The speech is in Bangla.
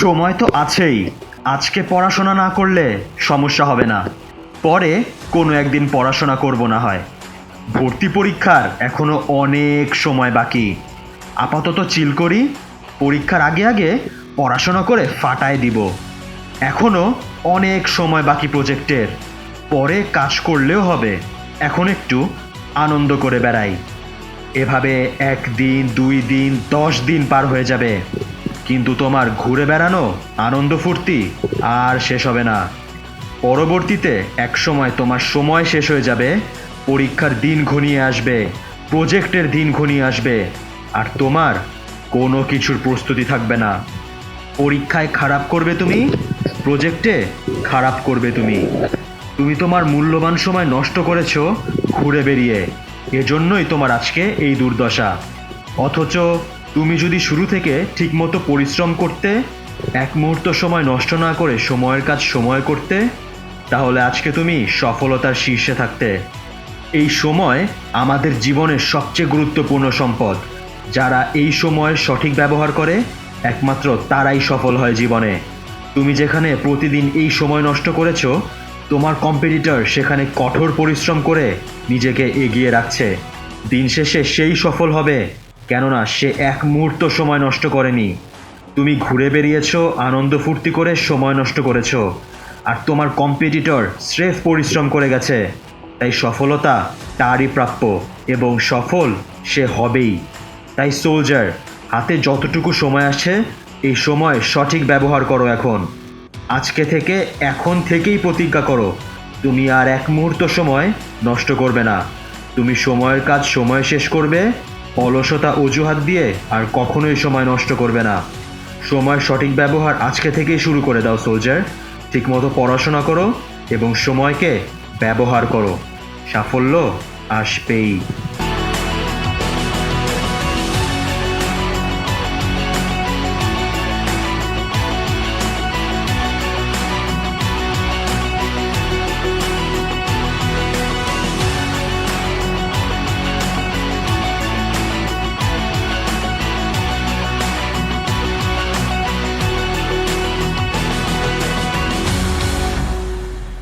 সময় তো আছেই। আজকে পড়াশোনা না করলে সমস্যা হবে না। পরে কোনো একদিন পড়াশোনা করব না হয়। ভর্তি পরীক্ষার এখনও অনেক সময় বাকি। আপাতত চিল করি, পরীক্ষার আগে আগে পড়াশোনা করে ফাটায় দিব। এখনও অনেক সময় বাকি প্রজেক্টের। পরে কাজ করলেও হবে। এখন একটু আনন্দ করে বেড়াই। এভাবে একদিন, দুই দিন, দশ দিন পার হয়ে যাবে। কিন্তু তোমার ঘুরে বেড়ানো, আনন্দ ফুর্তি আর শেষ হবে না। পরবর্তীতে এক সময় তোমার সময় শেষ হয়ে যাবে, পরীক্ষার দিন ঘনিয়ে আসবে, প্রজেক্টের দিন ঘনিয়ে আসবে, আর তোমার কোনো কিছুর প্রস্তুতি থাকবে না। পরীক্ষায় খারাপ করবে তুমি, প্রজেক্টে খারাপ করবে তুমি। তুমি তোমার মূল্যবান সময় নষ্ট করেছ, ঘুরে বেরিয়ে। এজন্যই তোমার আজকে এই দুর্দশা। অথচ তুমি যদি শুরু থেকে ঠিকমতো পরিশ্রম করতে, এক মুহূর্ত সময় নষ্ট না করে সময়ের কাজ সময় করতে, তাহলে আজকে তুমি সফলতার শীর্ষে থাকতে। এই সময় আমাদের জীবনের সবচেয়ে গুরুত্বপূর্ণ সম্পদ। যারা এই সময়ের সঠিক ব্যবহার করে, একমাত্র তারাই সফল হয় জীবনে। তুমি যেখানে প্রতিদিন এই সময় নষ্ট করেছ, তোমার কম্পিটিটর সেখানে কঠোর পরিশ্রম করে নিজেকে এগিয়ে রাখছে। দিন শেষে সেই সফল হবে কেননা সে এক মুহূর্ত সময় নষ্ট করেনি। তুমি ঘুরে বেরিয়েছো, আনন্দ ফুর্তি করে সময় নষ্ট করেছ। আর তোমার কম্পিটিটর স্রেফ পরিশ্রম করে গেছে। তাই সফলতা তারই প্রাপ্য এবং সফল সে হবেই। তাই সোলজার, হাতে যতটুকু সময় আছে, এই সময় সঠিক ব্যবহার করো এখন। আজকে থেকে এখন থেকেই প্রতিজ্ঞা করো, তুমি আর এক মুহূর্ত সময় নষ্ট করবে না। তুমি সময়ের কাজ সময় শেষ করবে অলসতা অজুহাত দিয়ে আর কখনোই সময় নষ্ট করবে না। সময় সঠিক ব্যবহার আজকে থেকেই শুরু করে দাও, সোলজার। ঠিকমতো পড়াশোনা করো এবং সময়কে ব্যবহার করো। সাফল্য আসবেই।